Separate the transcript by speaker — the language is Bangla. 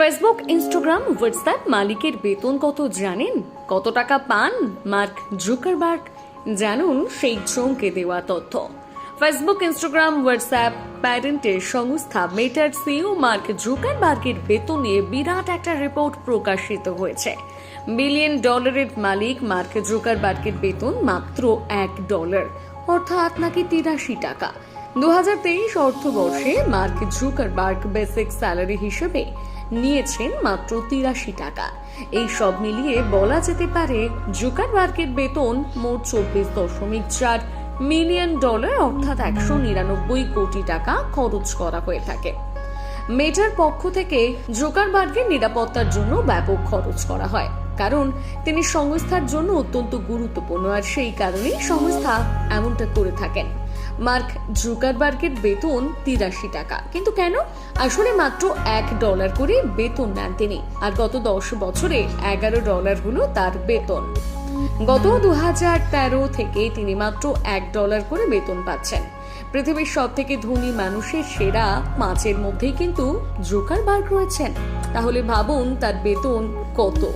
Speaker 1: ফেসবুক, ইনস্টাগ্রাম, হোয়াটসঅ্যাপ মালিকের বেতন কত জানেন? কত টাকা পান? মার্ক জুকারবার্গ জানুন সেই চমকে দেওয়া তথ্য। ফেসবুক, ইনস্টাগ্রাম, হোয়াটসঅ্যাপ প্যারেন্টের সংস্থা মেটার সিও মার্ক জুকারবার্গের বেতন নিয়ে বিরাট একটা রিপোর্ট প্রকাশিত হয়েছে। বিলিয়ন ডলারের মালিক মার্ক জুকারবার্গের বেতন মাত্র এক ডলার, অর্থাৎ নাকি তিরাশি টাকা। দু হাজার তেইশ অর্থবর্ষে মার্ক জুকারবার্গ বেসিক স্যালারি হিসেবে নিয়েছেন মাত্র তিরাশি টাকা। এই সব মিলিয়ে বলা যেতে পারে জুকারবার্গের বেতন মোট চব্বিশ দশমিক চার মিলিয়ন ডলার, অর্থাৎ একশো নিরানব্বই কোটি টাকা খরচ করা হয়ে থাকে। মেটার পক্ষ থেকে জোকারবার্গের নিরাপত্তার জন্য ব্যাপক খরচ করা হয়, কারণ তিনি সংস্থার জন্য অত্যন্ত গুরুত্বপূর্ণ, আর সেই কারণেই সংস্থা এমনটা করে থাকেন। মার্ক জুকারবার্গের বেতন তিরাশি টাকা। কিন্তু কেন? আসলে মাত্র এক ডলার করে বেতন নেন তিনি। আর গত দশ বছরে এগারো ডলার হলো তার বেতন। গত দু হাজার তেরো থেকে তিনি মাত্র এক ডলার করে বেতন পাচ্ছেন। পৃথিবীর সব থেকে ধনী মানুষের সেরা পাঁচের মধ্যেই কিন্তু জোকারবার্গ রয়েছেন। তাহলে ভাবুন তার বেতন কত।